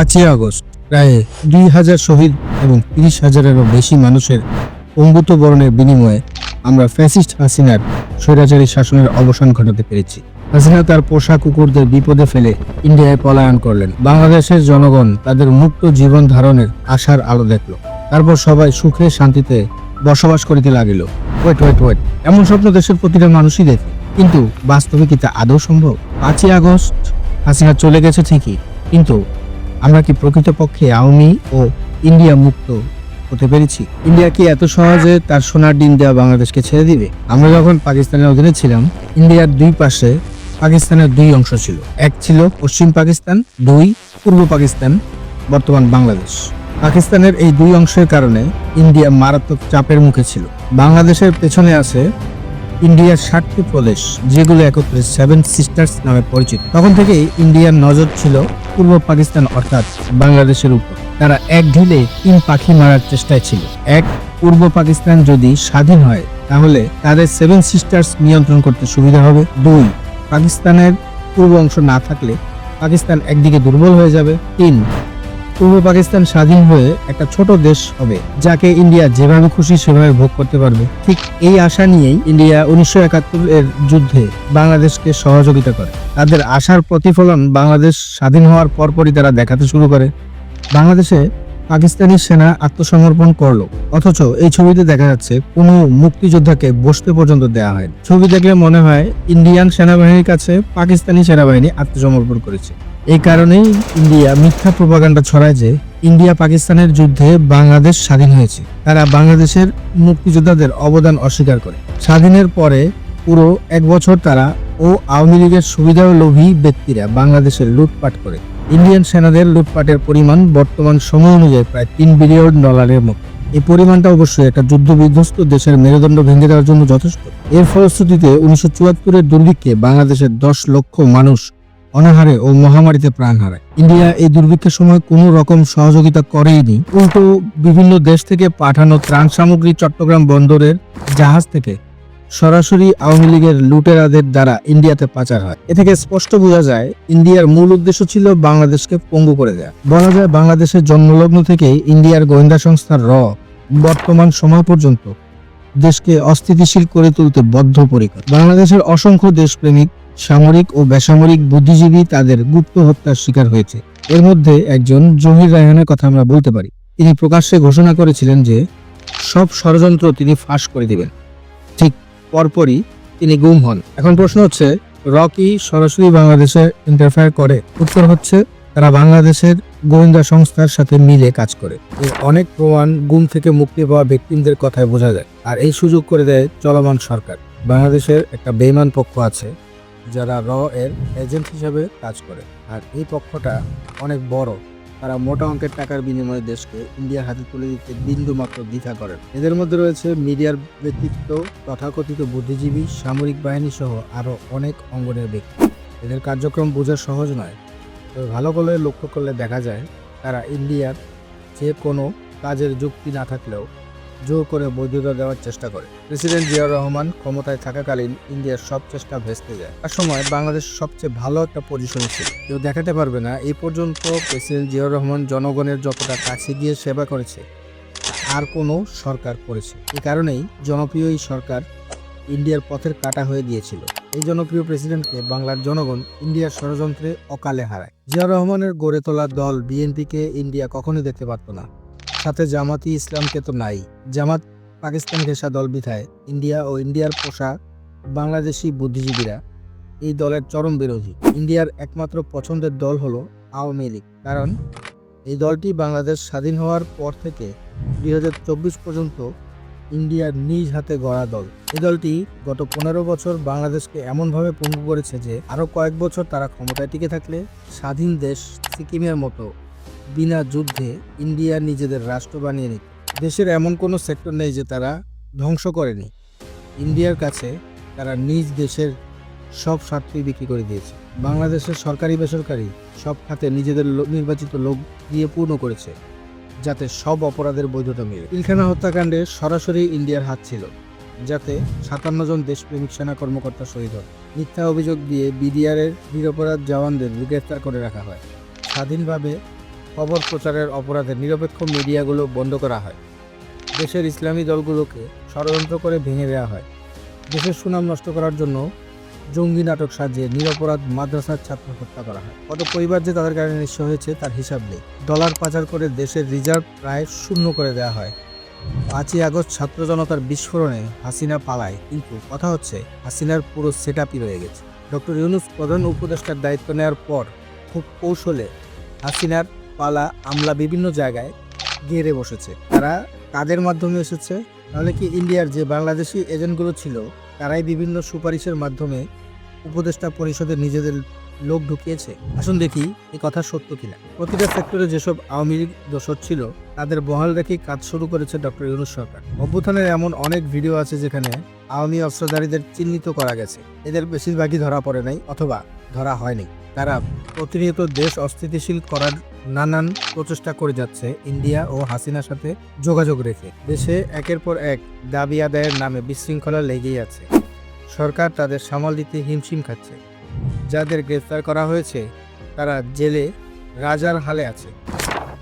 পাঁচই আগস্ট, প্রায় দুই হাজার শহীদ এবং তিরিশ হাজারেরও বেশি মানুষের অঙ্গুত বরণের বিনিময়ে আমরা ফ্যাসিস্ট হাসিনার স্বৈরাচারী শাসনের অবসান ঘটাতে পেরেছি। হাসিনা তার পোষা কুকুরদের বিপদে ফেলে ইন্ডিয়ায় পলায়ন করলেন। বাংলাদেশের জনগণ তাদের মুক্ত জীবন ধারণের আশার আলো দেখল। তারপর সবাই সুখে শান্তিতে বসবাস করিতে লাগিল। ওয়েট ওয়েট ওয়েট, এমন স্বপ্ন দেশের প্রতিটা মানুষই দেখে। কিন্তু বাস্তবে কি তা আদৌ সম্ভব? পাঁচই আগস্ট, হাসিনা চলে গেছে ঠিকই। কিন্তু আমরা কি প্রকৃতপক্ষে আওয়ামী ও ইন্ডিয়া মুক্ত হতে পেরেছি? ইন্ডিয়া কি এত সহজে তার সোনার ডিম দেওয়া বাংলাদেশকে ছেড়ে দিবে? আমরা যখন পাকিস্তানের অধীনে ছিলাম, ইন্ডিয়ার দুই পাশে পাকিস্তানের দুই অংশ ছিল। এক ছিল পশ্চিম পাকিস্তান, দুই পূর্ব পাকিস্তান, বর্তমান বাংলাদেশ। পাকিস্তানের এই দুই অংশের কারণে ইন্ডিয়া মারাত্মক চাপের মুখে ছিল। বাংলাদেশের পেছনে আছে ইন্ডিয়ার ষাটটি প্রদেশ, যেগুলো একত্রে সেভেন সিস্টার্স নামে পরিচিত। তখন থেকেই ইন্ডিয়ার নজর ছিল পূর্ব পাকিস্তান অর্থাৎ বাংলাদেশের উপর। তারা এক ঢিলে তিন পাখি মারার চেষ্টায় ছিল। এক, পূর্ব পাকিস্তান যদি স্বাধীন হয়, তাহলে তাদের সেভেন সিস্টার্স নিয়ন্ত্রণ করতে সুবিধা হবে। দুই, পাকিস্তানের পূর্ব অংশ না থাকলে পাকিস্তান একদিকে দুর্বল হয়ে যাবে। তিন পূর্ব পাকিস্তান স্বাধীন হয়ে একটা ছোট দেশ হবে, যাকে ইন্ডিয়া যেভাবে খুশি সেভাবে ভোগ করতে পারবে। ঠিক এই আশা নিয়েই ইন্ডিয়া উনিশশো একাত্তর এর যুদ্ধে বাংলাদেশকে সহযোগিতা করে। তাদের আশার প্রতিফলন বাংলাদেশ স্বাধীন হওয়ার পরপরই তারা দেখাতে শুরু করে। বাংলাদেশে পাকিস্তানি সেনা আত্মসমর্পণ করল, অথচ এই ছবিতে দেখা যাচ্ছে কোনো মুক্তিযোদ্ধাকে বসতে পর্যন্ত দেয়া হয় ছবি দেখলে মনে হয় ইন্ডিয়ান সেনাবাহিনীর কাছে পাকিস্তানি সেনাবাহিনী আত্মসমর্পণ করেছে। এই কারণেই ইন্ডিয়া মিথ্যা প্রপাগান্ডা ছড়ায় যে ইন্ডিয়া পাকিস্তানের যুদ্ধে বাংলাদেশ স্বাধীন হয়েছে। তারা বাংলাদেশের মুক্তিযোদ্ধাদের অবদান অস্বীকার করে। স্বাধীনের পরে পুরো এক বছর তারা ও আওয়ামী লীগের সুবিধার লোভী ব্যক্তিরা বাংলাদেশের লুটপাট করে। ইন্ডিয়ান সেনাদের লুটপাটের পরিমাণ বর্তমান সময় অনুযায়ী প্রায় তিন বিলিয়ন ডলারের মতো। এই পরিমাণটা অবশ্যই একটা যুদ্ধ বিধ্বস্ত দেশের মেরুদণ্ড ভেঙে দেওয়ার জন্য যথেষ্ট। এর ফলশ্রুতিতে উনিশশো চুয়াত্তরের দুর্ভিক্ষে বাংলাদেশের দশ লক্ষ মানুষ অনাহারে ও মহামারীতে প্রাণ হারায়। ইন্ডিয়া এই দুর্ভিক্ষের সময় কোনো রকম সহযোগিতা করেইনি। উল্টো বিভিন্ন দেশ থেকে পাঠানো ত্রাণ সামগ্রী চট্টগ্রাম বন্দরের জাহাজ থেকে সরাসরি আওয়ামী লীগের লুটেরাদের দ্বারা ইন্ডিয়াতে পাচার হয়। এ থেকে স্পষ্ট বোঝা যায়, ইন্ডিয়ার মূল উদ্দেশ্য ছিল বাংলাদেশকে পঙ্গু করে দেয়া। বলা যায় বাংলাদেশের জন্মলগ্ন থেকেই ইন্ডিয়ার গোয়েন্দা সংস্থার র বর্তমান সময় পর্যন্ত দেশকে অস্থিতিশীল করে তুলতে বদ্ধপরিকর। বাংলাদেশের অসংখ্য দেশপ্রেমিক সামরিক ও বেসামরিক বুদ্ধিজীবী তাদের গুপ্ত হত্যার শিকার হয়েছে। এর মধ্যে একজন জহির রায়হানের কথা আমরা বলতে পারি। তিনি প্রকাশ্যে ঘোষণা করেছিলেন যে, সব ষড়যন্ত্র তিনি ফাঁস করে দিবেন। ঠিক পরপরই তিনি গুম হন। এখন প্রশ্ন হচ্ছে, রকি সরাসরি বাংলাদেশে ইন্টারফেয়ার করে? উত্তর হচ্ছে, তারা বাংলাদেশের গোয়েন্দা সংস্থার সাথে মিলে কাজ করে। অনেক প্রমাণ গুম থেকে মুক্তি পাওয়া ব্যক্তিদের কথায় বোঝা যায়। আর এই সুযোগ করে দেয় চলমান সরকার। বাংলাদেশের একটা বেইমান পক্ষ আছে যারা র এর এজেন্ট হিসাবে কাজ করে। আর এই পক্ষটা অনেক বড়। তারা মোটা অঙ্কের টাকার বিনিময়ে দেশকে ইন্ডিয়ার হাতে তুলে দিতে বিন্দু মাত্র দ্বিধা করেন। এদের মধ্যে রয়েছে মিডিয়ার ব্যক্তিত্ব, তথাকথিত বুদ্ধিজীবী, সামরিক বাহিনী সহ আরও অনেক অঙ্গনের ব্যক্তি। এদের কার্যক্রম বোঝা সহজ নয়। তবে ভালো করে লক্ষ্য করলে দেখা যায়, তারা ইন্ডিয়ার যে কোনো কাজের যুক্তি না থাকলেও জোর করে বৈধতা দেওয়ার চেষ্টা করে। প্রেসিডেন্ট জিয়াউর রহমান ক্ষমতায় থাকাকালীন ইন্ডিয়ার সব চেষ্টা ভেস্তে যায়। তার সময় বাংলাদেশ সবচেয়ে ভালো একটা পজিশনে ছিল। কেউ দেখাতে পারবে না এই পর্যন্ত প্রেসিডেন্ট জিয়াউর রহমান জনগণের যতটা কাছে গিয়ে সেবা করেছে, আর কোনো সরকার করেছে। এই কারণেই জনপ্রিয় এই সরকার ইন্ডিয়ার পথের কাটা হয়ে গিয়েছিল। এই জনপ্রিয় প্রেসিডেন্টকে বাংলার জনগণ ইন্ডিয়ার ষড়যন্ত্রে অকালে হারায়। জিয়াউর রহমানের গড়ে তোলা দল বিএনপিকে ইন্ডিয়া কখনোই দেখতে পারত না। সাথে জামাতি ইসলামকে তো নাই। জামাত পাকিস্তান ঘেঁষা দল বিধায় ইন্ডিয়া ও ইন্ডিয়ার পোষা বাংলাদেশি বুদ্ধিজীবীরা এই দলের চরম বিরোধী। ইন্ডিয়ার একমাত্র পছন্দের দল হলো আওয়ামী লীগ। কারণ এই দলটি বাংলাদেশ স্বাধীন হওয়ার পর থেকে দুই হাজার চব্বিশ পর্যন্ত ইন্ডিয়ার নিজ হাতে গড়া দল। এই দলটি গত পনেরো বছর বাংলাদেশকে এমনভাবে পঙ্গু করেছে যে আরও কয়েক বছর তারা ক্ষমতায় টিকে থাকলে স্বাধীন দেশ সিকিমের মতো বিনা যুদ্ধে ইন্ডিয়া নিজেদের রাষ্ট্র বানিয়ে নিত দেশের এমন কোনো সেক্টর নেই যে তারা ধ্বংস করেনি। ইন্ডিয়ার কাছে তারা নিজ দেশের সব স্বার্থই বিক্রি করে দিয়েছে। বাংলাদেশের সরকারি বেসরকারি সব খাতে নিজেদের নির্বাচিত লোক দিয়ে পূর্ণ করেছে, যাতে সব অপরাধের বৈধতা মেলে। পিলখানা হত্যাকাণ্ডে সরাসরি ইন্ডিয়ার হাত ছিল, যাতে সাতান্ন জন দেশপ্রেমিক সেনা কর্মকর্তা শহীদ হন। মিথ্যা অভিযোগ দিয়ে বিডিআরের নিরপরাধ জওয়ানদের গ্রেফতার করে রাখা হয়। স্বাধীনভাবে খবর প্রচারের অপরাধে নিরপেক্ষ মিডিয়াগুলো বন্ধ করা হয়। দেশের ইসলামী দলগুলোকে ষড়যন্ত্র করে ভেঙে দেওয়া হয়। দেশের সুনাম নষ্ট করার জন্য জঙ্গি নাটক সাজিয়ে নিরপরাধ মাদ্রাসার ছাত্র হত্যা করা হয়। কত পরিবার যে তাদের কারণে নিঃস্ব হয়েছে, তার হিসাব নেই। ডলার পাচার করে দেশের রিজার্ভ প্রায় শূন্য করে দেওয়া হয়। পাঁচই আগস্ট ছাত্র জনতার বিস্ফোরণে হাসিনা পালায়। কিন্তু কথা হচ্ছে, হাসিনার পুরো সেট রয়ে গেছে। ডক্টর ইউনুস প্রধান উপদেষ্টার দায়িত্ব নেওয়ার পর খুব কৌশলে হাসিনার পালা আমলা বিভিন্ন জায়গায় ঘেরে বসেছে। তারা কাদের মাধ্যমে এসেছে। তাহলে কি ইন্ডিয়ার যে বাংলাদেশি এজেন্টগুলো ছিল, তারাই বিভিন্ন সুপারিশের মাধ্যমে উপদেষ্টা পরিষদে নিজেদের লোক ঢুকিয়েছে? আসুন দেখি এই কথা সত্য কিনা। প্রতিটা সেক্টরে যেসব আওয়ামী লীগ দোষর ছিল, তাদের বহাল রেখে কাজ শুরু করেছে ডক্টর ইউনুস সরকার। অভ্যুত্থানের এমন অনেক ভিডিও আছে যেখানে আওয়ামী অস্ত্রধারীদের চিহ্নিত করা গেছে। এদের বেশিরভাগই ধরা পড়ে নাই অথবা ধরা হয়নি। তারা প্রতিনিয়ত দেশ অস্থিতিশীল করার নানান প্রচেষ্টা করে যাচ্ছে ইন্ডিয়া ও হাসিনার সাথে যোগাযোগ রেখে। দেশে একের পর এক দাবি আদায়ের নামে বিশৃঙ্খলা লেগেই আছে। সরকার তাদের সামাল দিতে হিমশিম খাচ্ছে। যাদের গ্রেফতার করা হয়েছে, তারা জেলে রাজার হালে আছে।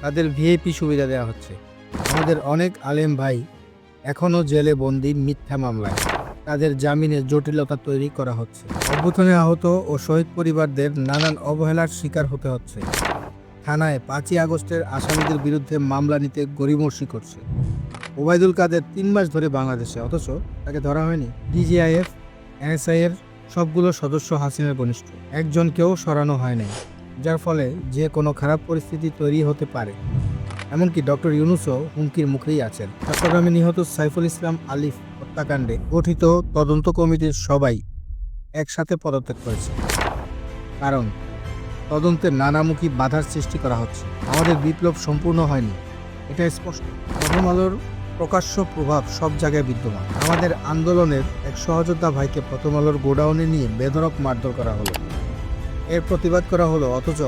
তাদের ভিআইপি সুবিধা দেওয়া হচ্ছে। আমাদের অনেক আলেম ভাই এখনও জেলে বন্দি মিথ্যা মামলায়। তাদের জামিনের জটিলতা তৈরি করা হচ্ছে। অভ্যুত্থানে আহত ও শহীদ পরিবারদের নানান অবহেলার শিকার হতে হচ্ছে। থানায় পাঁচই আগস্টের আসামিদের বিরুদ্ধে মামলা নিতে গরিমর্শি করছে। ওবায়দুল কাদের তিন মাস ধরে বাংলাদেশে, অথচ তাকে ধরা হয়নি। ডিজিআইএফ, এনএসআই এর সবগুলো সদস্য হাসিনার ঘনিষ্ঠ একজনকেও সরানো হয় নাই, যার ফলে যে কোনো খারাপ পরিস্থিতি তৈরি হতে পারে। এমনকি ডক্টর ইউনুসও হুমকির মুখেই আছেন। চট্টগ্রামে নিহত সাইফুল ইসলাম আলিফ হত্যাকাণ্ডে গঠিত তদন্ত কমিটির সবাই একসাথে পদত্যাগ করেছে। কারণ তদন্তে নানামুখী বাধার সৃষ্টি করা হচ্ছে। আমাদের বিপ্লব সম্পূর্ণ হয়নি। এটা স্পষ্ট। প্রথম আলোর প্রকাশ্য প্রভাব সব জায়গায় বিদ্যমান। আমাদের আন্দোলনের এক সহযোদ্ধা ভাইকে প্রথম আলোর গোডাউনে নিয়ে বেধরক মারধর করা হলো। এর প্রতিবাদ করা হলো, অথচ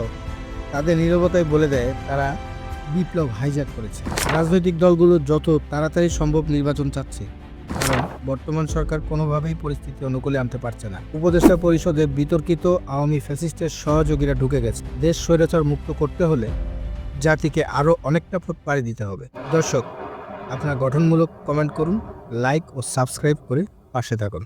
তাদের নীরবতায় বলে দেয়, তারা বিপ্লব হাইজ্যাক করেছে। রাজনৈতিক দলগুলো যত তাড়াতাড়ি সম্ভব নির্বাচন চাচ্ছে। বর্তমান সরকার কোনোভাবেই পরিস্থিতি অনুকূলে আনতে পারছে না। উপদেষ্টা পরিষদে বিতর্কিত আওয়ামী ফ্যাসিস্টের সহযোগীরা ঢুকে গেছে। দেশ স্বৈরাচার মুক্ত করতে হলে জাতিকে আরও অনেকটা পথ পাড়ি দিতে হবে। দর্শক, আপনার গঠনমূলক কমেন্ট করুন, লাইক ও সাবস্ক্রাইব করে পাশে থাকুন।